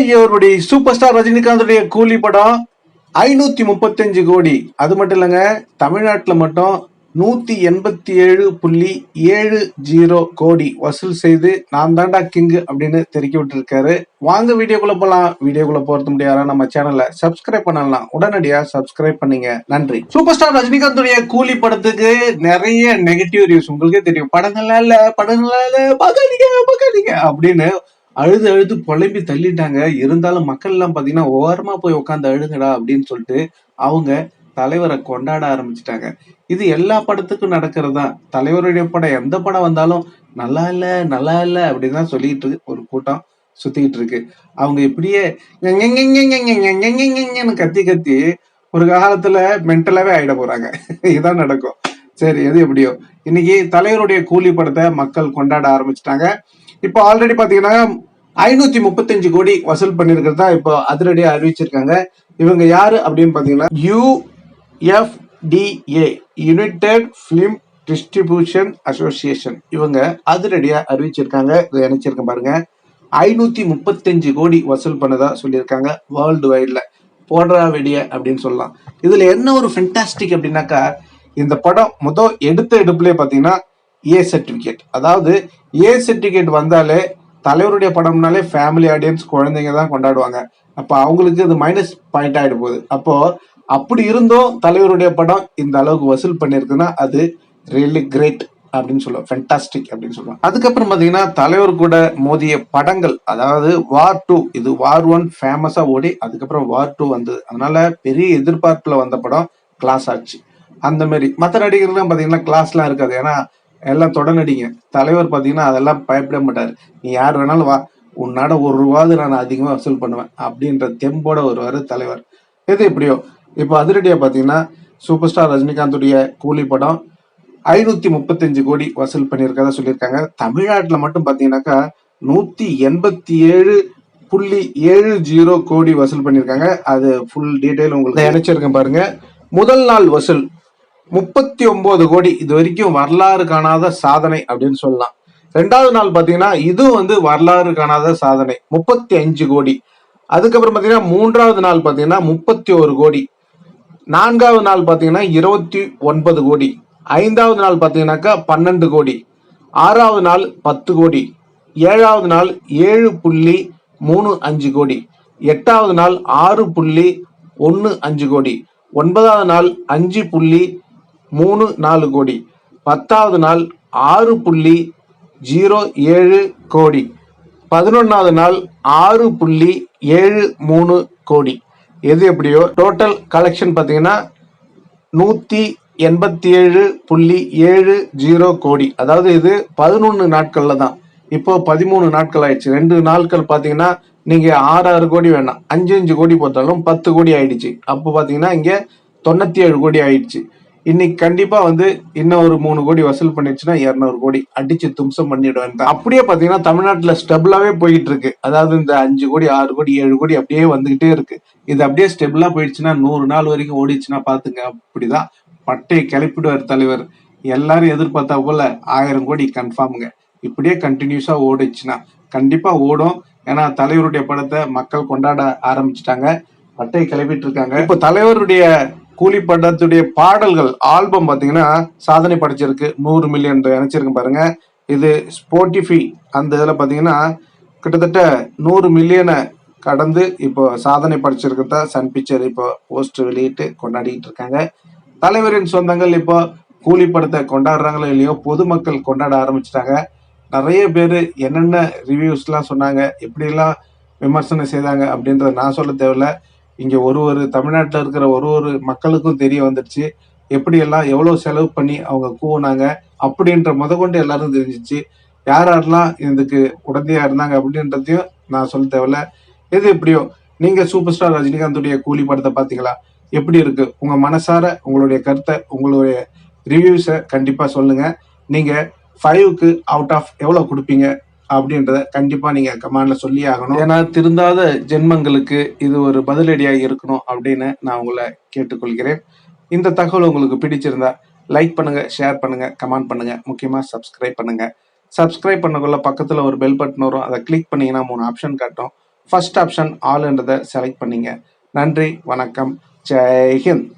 இவருடைய super star ரஜினிகாந்துடைய கூலி படம் ஐநூத்தி முப்பத்தஞ்சு கோடி. அது மட்டும் இல்லைங்க தமிழ்நாட்டில் மட்டும் நூத்தி எண்பத்தி ஏழு புள்ளி ஏழு ஜீரோ கோடி வசூல் செய்து நான் தாண்டா கிங்கு அப்படின்னு தெரிவிக்க விட்டுருக்காரு. வாங்க வீடியோக்குள்ள போலாம். வீடியோக்குள்ள போறது முடியாதா நம்ம சேனலை சப்ஸ்கிரைப் பண்ணலாம். உடனடியா சப்ஸ்கிரைப் பண்ணீங்க. நன்றி. சூப்பர் ஸ்டார் ரஜினிகாந்துடைய கூலி படத்துக்கு நிறைய நெகட்டிவ் ரிவ்யூஸ் உங்களுக்கே தெரியும். படங்களா இல்ல படங்களா இல்ல பார்க்காதீங்க பார்க்காதீங்க அப்படின்னு அழுது அழுது புலம்பி தள்ளிட்டாங்க. இருந்தாலும் மக்கள் எல்லாம் பாத்தீங்கன்னா ஓரமா போய் உட்காந்து அழுங்கடா அப்படின்னு சொல்லிட்டு அவங்க தலைவரை கொண்டாட ஆரம்பிச்சிட்டாங்க. இது எல்லா படத்துக்கும் நடக்கிறது? தான் தலைவருடைய படம் எந்த படம் வந்தாலும் நல்லா இல்ல நல்லா இல்ல அப்படின்னு தான் சொல்லிட்டு இருக்கு. ஒரு கூட்டம் சுத்திக்கிட்டு இருக்கு. அவங்க இப்படியே கத்தி கத்தி ஒரு காலத்துல மென்டலாவே ஆயிட போறாங்க இதுதான் நடக்கும் சரி எது எப்படியோ இன்னைக்கு தலைவருடைய கூலி படத்தை மக்கள் கொண்டாட ஆரம்பிச்சிட்டாங்க இப்போ ஆல்ரெடி பாத்தீங்கன்னா ஐநூத்தி முப்பத்தஞ்சு கோடி வசூல் பண்ணிருக்கிறதா இப்போ அதிரடியா அறிவிச்சிருக்காங்க. இவங்க யாரு அப்படின்னு பாத்தீங்கன்னா UFDA United Film Distribution Association இவங்க அதிரடியா அறிவிச்சிருக்காங்க. இதை நினைச்சிருக்கேன் பாருங்க. ஐநூத்தி முப்பத்தஞ்சு கோடி வசூல் பண்ணதா சொல்லியிருக்காங்க வேர்ல்டு வைட்ல போடுறா வெடிய அப்படின்னு சொல்லலாம். இதுல என்ன ஒரு ஃபென்டாஸ்டிக் அப்படின்னாக்கா இந்த படம் மொத்தம் எடுத்த எடுப்புலேயே பாத்தீங்கன்னா ஏ சர்டிஃபிகேட் அதாவது ஏ சர்டிஃபிகேட் வந்தாலே தலைவருடைய படம்னாலே ஃபேமிலி ஆடியன்ஸ் குழந்தைங்க தான் கொண்டாடுவாங்க. அப்போ அவங்களுக்கு இது மைனஸ் பாயிண்ட் ஆகிடு போகுது. அப்போது அப்படி இருந்தும் தலைவருடைய படம் இந்த அளவுக்கு வசூல் பண்ணியிருக்குன்னா அது ரியலி கிரேட் அப்படின்னு சொல்லுவோம். ஃபென்டாஸ்டிக் அப்படின்னு சொல்லுவோம். அதுக்கப்புறம் பார்த்தீங்கன்னா தலைவர் கூட மோதிய படங்கள் அதாவது வார் டூ இது வார் ஒன் ஃபேமஸாக ஓடி அதுக்கப்புறம் வார் டூ வந்தது. அதனால பெரிய எதிர்பார்ப்பில் வந்த படம் கிளாஸ் ஆச்சு. அந்த மாதிரி மற்ற நடிகர்கள்லாம் பார்த்தீங்கன்னா கிளாஸ்லாம் இருக்காது. ஏன்னா எல்லாம் தொடநடிங்க தலைவர் பாத்தீங்கன்னா அதெல்லாம் பயப்பட மாட்டாரு. நீ யார் வேணாலும் வா. உன்னாட ஒரு ரூபாவது நான் அதிகமா வசூல் பண்ணுவேன். அப்படின்ற தெம்போட வருவாரு தலைவர். எது எப்படியோ? இப்போ அதிரடியா பாத்தீங்கன்னா சூப்பர் ஸ்டார் ரஜினிகாந்துடைய கூலி படம் ஐநூத்தி முப்பத்தஞ்சு கோடி வசூல் பண்ணியிருக்கதா சொல்லியிருக்காங்க. தமிழ்நாட்டுல மட்டும் பாத்தீங்கன்னாக்கா நூத்தி எண்பத்தி ஏழு புள்ளி ஏழு ஜீரோ கோடி வசூல் பண்ணியிருக்காங்க. அது ஃபுல் டீடைல் உங்களுக்கு நினைச்சிருக்கேன் பாருங்க. முதல் நாள் வசூல் முப்பத்தி ஒன்பது கோடி. இது வரைக்கும் வரலாறு காணாத சாதனை அப்படின்னு சொல்லலாம். ரெண்டாவது நாள் பார்த்தீங்கன்னா இதுவும் வந்து வரலாறு காணாத சாதனை. முப்பத்தி அஞ்சு கோடி. அதுக்கப்புறம் பார்த்தீங்கன்னா மூன்றாவது நாள் பார்த்தீங்கன்னா முப்பத்தி ஒரு கோடி. நான்காவது நாள் பார்த்தீங்கன்னா இருபத்தி ஒன்பது கோடி. ஐந்தாவது நாள் பார்த்தீங்கன்னாக்கா பன்னெண்டு கோடி. ஆறாவது நாள் பத்து கோடி. ஏழாவது நாள் ஏழு புள்ளி மூணு அஞ்சு கோடி. எட்டாவது நாள் ஆறு புள்ளி ஒன்று அஞ்சு கோடி. ஒன்பதாவது நாள் அஞ்சு புள்ளி மூணு நாலு கோடி. பத்தாவது நாள் ஆறு புள்ளி ஜீரோ ஏழு கோடி. பதினொன்றாவது நாள் ஆறு புள்ளி ஏழு மூணு கோடி. எது எப்படியோ? டோட்டல் கலெக்ஷன் பார்த்தீங்கன்னா நூற்றி எண்பத்தி ஏழு புள்ளி ஏழு ஜீரோ கோடி. அதாவது இது பதினொன்று நாட்களில் தான். இப்போ பதிமூணு நாட்கள் ஆயிடுச்சு. ரெண்டு நாட்கள் பார்த்தீங்கன்னா நீங்கள் ஆறு ஆறு கோடி வேணாம். அஞ்சு அஞ்சு கோடி போட்டாலும் பத்து கோடி ஆயிடுச்சு. அப்போ பார்த்தீங்கன்னா இங்கே தொண்ணூற்றி ஏழு கோடி ஆயிடுச்சு. இன்னைக்கு கண்டிப்பா வந்து இன்னும் ஒரு மூணு கோடி வசூல் பண்ணிடுச்சுன்னா இருநூறு கோடி அடிச்சு தும்சம் பண்ணிடுவேன் அப்படியே பாத்தீங்கன்னா தமிழ்நாட்டுல ஸ்டெபிளாவே போயிட்டு இருக்கு. அதாவது இந்த அஞ்சு கோடி ஆறு கோடி ஏழு கோடி அப்படியே வந்துகிட்டே இருக்கு. இது அப்படியே ஸ்டெபிளா போயிடுச்சுன்னா நூறு நாள் வரைக்கும் ஓடிச்சுன்னா பாத்துங்க அப்படிதான். பட்டையை கிளப்பிடுவார் தலைவர். எல்லாரும் எதிர்பார்த்தா போல ஆயிரம் கோடி கன்ஃபார்முங்க இப்படியே கண்டினியூஸா ஓடிச்சுன்னா கண்டிப்பா ஓடும். ஏன்னா தலைவருடைய படத்தை மக்கள் கொண்டாட ஆரம்பிச்சிட்டாங்க. பட்டையை கிளப்பிட்டு இருக்காங்க. இப்போ தலைவருடைய கூலி படத்துடைய பாடல்கள் ஆல்பம் பார்த்தீங்கன்னா சாதனை படைச்சிருக்கு. நூறு மில்லியன் இணைச்சிருக்கு பாருங்க. இது ஸ்போட்டிஃபை அந்த இதில் பார்த்தீங்கன்னா கிட்டத்தட்ட நூறு மில்லியனை கடந்து இப்போ சாதனை படைச்சிருக்கிறதா சன் பிக்சர் இப்போ போஸ்டர் வெளியிட்டு கொண்டாடிட்டு இருக்காங்க. தலைவரின் சொந்தங்கள் இப்போ கூலி படத்தை கொண்டாடுறாங்களோ இல்லையோ பொதுமக்கள் கொண்டாட ஆரம்பிச்சிட்டாங்க. நிறைய பேர் என்னென்ன ரிவ்யூஸ்லாம் சொன்னாங்க எப்படிலாம் விமர்சனம் செய்தாங்க அப்படின்றத நான் சொல்ல தேவையில்ல. இங்க ஒரு ஒரு தமிழ்நாட்டில் இருக்கிற ஒரு ஒரு மக்களுக்கும் தெரிய வந்துடுச்சு. எப்படியெல்லாம் எவ்வளோ செலவு பண்ணி அவங்க கூவுனாங்க அப்படின்ற முத கொண்டு எல்லாரும் தெரிஞ்சிச்சு. யார் யாரெல்லாம் இதுக்கு உடந்தையா இருந்தாங்க அப்படின்றதையும் நான் சொல்ல தேவையில்ல. எது எப்படியோ நீங்க சூப்பர் ஸ்டார் ரஜினிகாந்துடைய கூலி படத்தை பார்த்தீங்களா எப்படி இருக்கு? உங்க மனசார உங்களுடைய கருத்தை உங்களுடைய ரிவ்யூஸை கண்டிப்பா சொல்லுங்க. நீங்க ஃபைவ்க்கு அவுட் ஆஃப் எவ்வளோ கொடுப்பீங்க? அப்படின்றத கண்டிப்பா நீங்க கமெண்ட்ல சொல்லி ஆகணும். ஏன்னா திருந்தாத ஜென்மங்களுக்கு இது ஒரு பதிலடியாக இருக்கணும் அப்படின்னு நான் உங்களை கேட்டுக்கொள்கிறேன். இந்த தகவல் உங்களுக்கு பிடிச்சிருந்தா லைக் பண்ணுங்க ஷேர் பண்ணுங்க கமெண்ட் பண்ணுங்க முக்கியமா சப்ஸ்கிரைப் பண்ணுங்க. சப்ஸ்கிரைப் பண்ணக்குள்ள பக்கத்துல ஒரு பெல் பட்டன் வரும். அதை கிளிக் பண்ணீங்கன்னா மூணு ஆப்ஷன் காட்டும். ஃபர்ஸ்ட் ஆப்ஷன் ஆளுன்றதை செலக்ட் பண்ணீங்க. நன்றி வணக்கம் ஜெய்ஹிந்த்